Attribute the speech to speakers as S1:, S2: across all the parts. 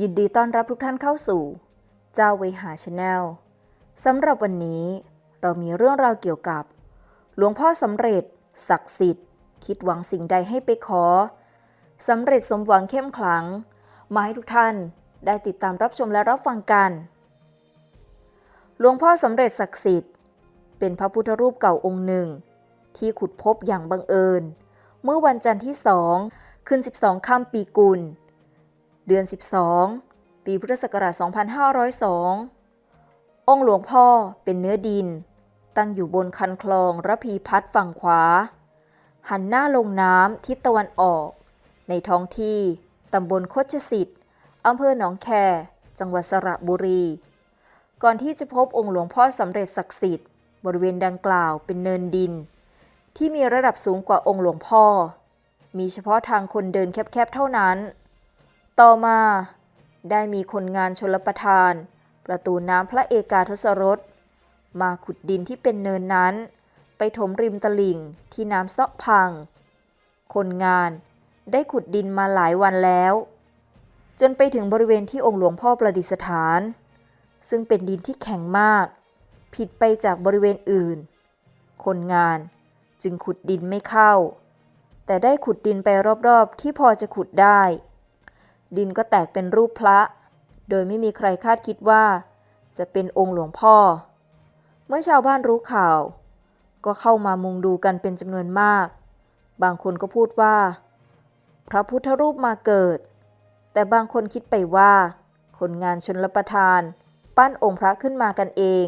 S1: ยินดีต้อนรับทุกท่านเข้าสู่ เจ้าเวหาชาแนลสำหรับวันนี้เรามีเรื่องราวเกี่ยวกับ หลวงพ่อสำเร็จ ศักดิ์สิทธิ์ คิดหวังสิ่งใดให้ไปขอสำเร็จสมหวังเข้มขลัง มาให้ทุกท่านได้ติดตามรับชมและรับฟังกัน หลวงพ่อสำเร็จศักดิ์สิทธิ์ เป็นพระพุทธรูปเก่าองค์หนึ่ง ที่ขุดพบอย่างบังเอิญ เมื่อวันจันทร์ที่สองขึ้น12 ค่ำปีกุล เดือน 12 ปีพุทธศักราช 2502 องค์หลวงพ่อเป็นเนื้อดิน ตั้งอยู่บนคันคลองระพีพัฒน์ฝั่งขวา หันหน้าลงน้ำทิศตะวันออก ในท้องที่ตำบลโคชสิทธิ์อำเภอหนองแค จังหวัดสระบุรี ก่อนที่จะพบองค์หลวงพ่อสำเร็จศักดิ์สิทธิ์ บริเวณดังกล่าวเป็นเนินดิน ที่มีระดับสูงกว่าองค์หลวงพ่อ มีเฉพาะทางคนเดินแคบๆเท่านั้น ต่อมาได้มีคนงานชลประทาน ประตูน้ำพระเอกาทศรส มาขุดดินที่เป็นเนินนั้น ไปถมริมตลิ่งที่น้ำซาะพัง คนงานได้ขุดดินมาหลายวันแล้ว จนไปถึงบริเวณที่องค์หลวงพ่อประดิษฐาน ซึ่งเป็นดินที่แข็งมาก ผิดไปจากบริเวณอื่น คนงานจึงขุดดินไม่เข้า แต่ได้ขุดดินไปรอบๆที่พอจะขุดได้ ดินก็แตกเป็นรูปพระ โดยไม่มีใครคาดคิดว่า จะเป็นองค์หลวงพ่อ เมื่อชาวบ้านรู้ข่าว ก็เข้ามามุงดูกันเป็นจำนวนมาก บางคนก็พูดว่า พระพุทธรูปมาเกิด แต่บางคนคิดไปว่า คนงานชนลประทาน ปั้นองค์พระขึ้นมากันเอง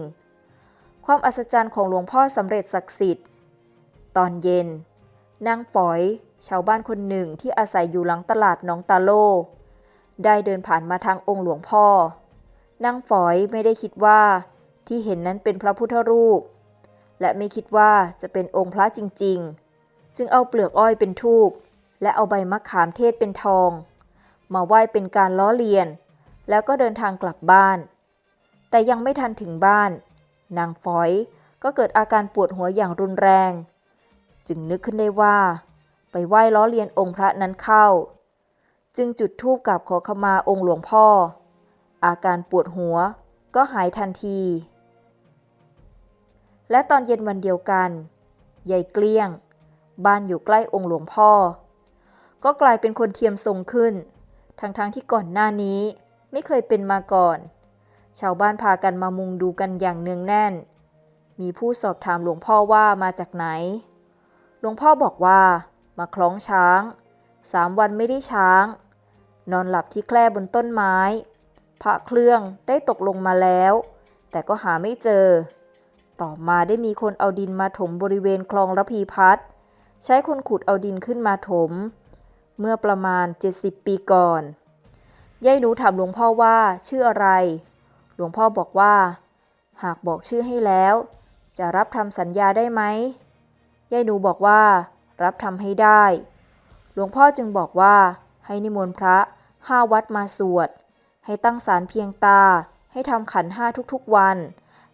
S1: ความอัศจรรย์ของหลวงพ่อสำเร็จศักดิ์สิทธิ์ ตอนเย็นนางฝอย ชาวบ้านคนหนึ่งที่อาศัยอยู่หลังตลาดหนองตาโล ได้เดินผ่านมาทางองค์หลวงพ่อนางฝอยไม่ได้คิดว่าที่เห็นนั้นเป็นพระพุทธรูป และไม่คิดว่าจะเป็นองค์พระจริง ๆ จึงเอาเปลือกอ้อยเป็นทูบและเอาใบมะขามเทศเป็นทอง มาไหว้เป็นการล้อเลียน แล้วก็เดินทางกลับบ้าน แต่ยังไม่ทันถึงบ้าน นางฝอยก็เกิดอาการปวดหัวอย่างรุนแรง จึงนึกขึ้นได้ว่า ไปไหว้ล้อเลียนองค์พระนั้นเข้า จึงจุดธูปกับขอขมาองค์หลวงพ่อ อาการปวดหัวก็หายทันที และตอนเย็นวันเดียวกันยายเกลี้ยง บ้านอยู่ใกล้องค์หลวงพ่อ ก็กลายเป็นคนเทียมทรงขึ้น ทั้งๆทที่ก่อนหน้านี้ไม่เคยเป็นมาก่อน ชาวบ้านพากันมามุงดูกันอย่างเนืองแน่น มีผู้สอบถามหลวงพ่อว่ามาจากไหน หลวงพ่อบอกว่ามาคล้องช้าง สามวันไม่ได้ช้าง นอนหลับที่แคร่บนต้นไม้ พระเครื่องได้ตกลงมาแล้ว แต่ก็หาไม่เจอ ต่อมาได้มีคนเอาดินมาถมบริเวณคลองระพีพัฒใช้คนขุดเอาดินขึ้นมาถม เมื่อประมาณ 70 ปีก่อนยายหนูถามหลวงพ่อว่าชื่ออะไร หลวงพ่อบอกว่า หากบอกชื่อให้แล้ว จะรับทำสัญญาได้ไหมยายหนูบอกว่า รับทำให้ได้ หลวงพ่อจึงบอกว่า ให้นิมนต์พระห้าวัดมาสวด ให้ตั้งศาลเพียงตา ให้ทำขันห้าทุกๆวัน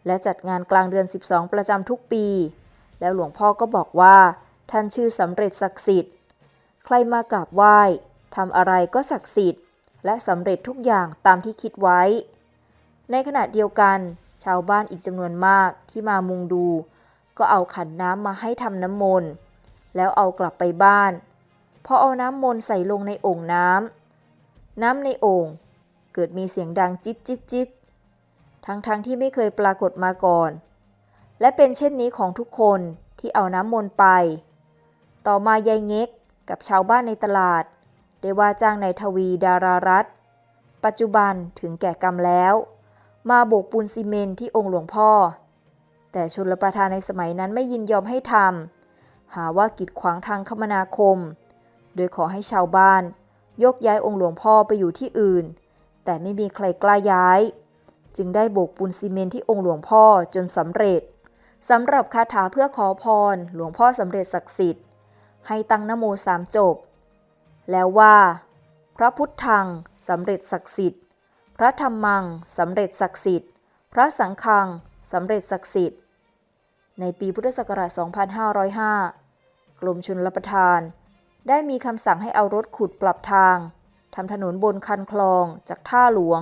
S1: และจัดงานกลางเดือน 12 ประจำทุกปี แล้วหลวงพ่อก็บอกว่า ท่านชื่อสำเร็จศักดิ์สิทธิ์ ใครมากราบไหว้ทำอะไรก็ศักดิ์สิทธิ์ และสำเร็จทุกอย่างตามที่คิดไว้ ในขณะเดียวกัน ชาวบ้านอีกจำนวนมากที่มามุงดู ก็เอาขันน้ำมาให้ทำน้ำมนต์แล้วเอากลับไปบ้าน พอเอาน้ำมนต์ใส่ลงในโอ่งน้ำน้ำในโอ่งเกิดมีเสียงดังจิตจิตจิตทั้งๆทที่ไม่เคยปรากฏมาก่อน และเป็นเช่นนี้ของทุกคนที่เอาน้ำมนต์ไป ต่อมายายเง็กกับชาวบ้านในตลาด ได้ว่าจ้างนายทวีดารารัตปัจจุบันถึงแก่กรรมแล้ว มาโบกปูนซีเมนที่องค์หลวงพ่อ แต่ชนรประทานในสมัยนั้นไม่ยินยอมให้ทำหาว่ากีดขวางทางคมนาคม โดยขอให้ชาวบ้าน ยกย้ายองค์หลวงพ่อไปอยู่ที่อื่น แต่ไม่มีใครกล้าย้าย จึงได้โบกปูนซีเมนที่องค์หลวงพ่อจนสำเร็จสำหรับคาถาเพื่อขอพรหลวงพ่อสำเร็จศักดิ์สิทธิ์ ให้ตั้งนโมสามจบ แล้วว่า พระพุทธังสำเร็จศักดิ์สิทธิ์ พระธรรมังสำเร็จศักดิ์สิทธิ์ พระสังฆังสำเร็จศักดิ์สิทธิ์ ในปีพุทธศักราช 2505 กรมชลประทาน ได้มีคำสั่งให้เอารถขุดปรับทางทำถนนบนคันคลองจากท่าหลวง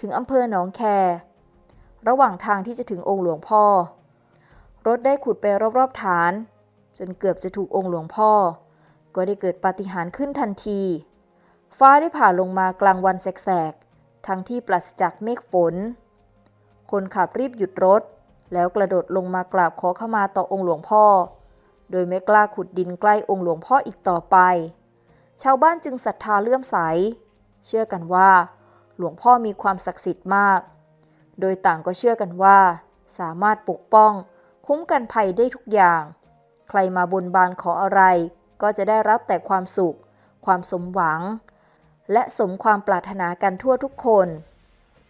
S1: ถึงอำเภอหนองแค ระหว่างทางที่จะถึงองค์หลวงพ่อ รถได้ขุดไปรอบๆฐาน จนเกือบจะถูกองค์หลวงพ่อ ก็ได้เกิดปาฏิหาริย์ขึ้นทันที ฟ้าได้ผ่าลงมากลางวันแสกๆ ทั้งที่ปราศจากเมฆฝน คนขับรีบหยุดรถ แล้วกระโดดลงมากราบขอขมาต่อองค์หลวงพ่อ โดยไม่กล้าขุดดินใกล้องค์หลวงพ่ออีกต่อไป ชาวบ้านจึงศรัทธาเลื่อมใส เชื่อกันว่า หลวงพ่อมีความศักดิ์สิทธิ์มาก โดยต่างก็เชื่อกันว่า สามารถปกป้อง คุ้มกันภัยได้ทุกอย่าง ใครมาบนบานขออะไร ก็จะได้รับแต่ความสุข ความสมหวัง และสมความปรารถนากันทั่วทุกคน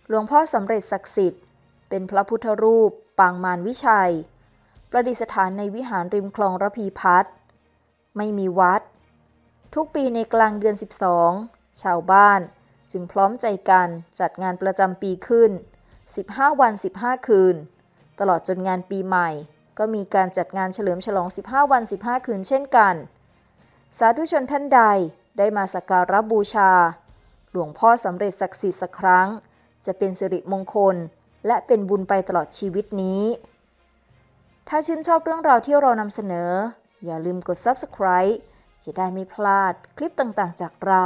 S1: หลวงพ่อสำเร็จศักดิ์สิทธิ์ เป็นพระพุทธรูป ปางมารวิชัย ประดิษฐานในวิหารริมคลองระพีพัฒน์ไม่มีวัด ทุกปีในกลางเดือน 12 ชาวบ้านจึงพร้อมใจกันจัดงานประจำปีขึ้น 15 วัน 15 คืน ตลอดจนงานปีใหม่ ก็มีการจัดงานเฉลิมฉลอง 15 วัน 15 คืนเช่นกัน สาธุชนท่านใดได้มาสักการะบูชา หลวงพ่อสำเร็จศักดิ์สิทธิ์สักครั้ง จะเป็นสิริมงคล และเป็นบุญไปตลอดชีวิตนี้ ถ้าชื่นชอบเรื่องราวที่เรานำเสนอ อย่าลืมกด subscribe จะได้ไม่พลาดคลิปต่างๆจากเรา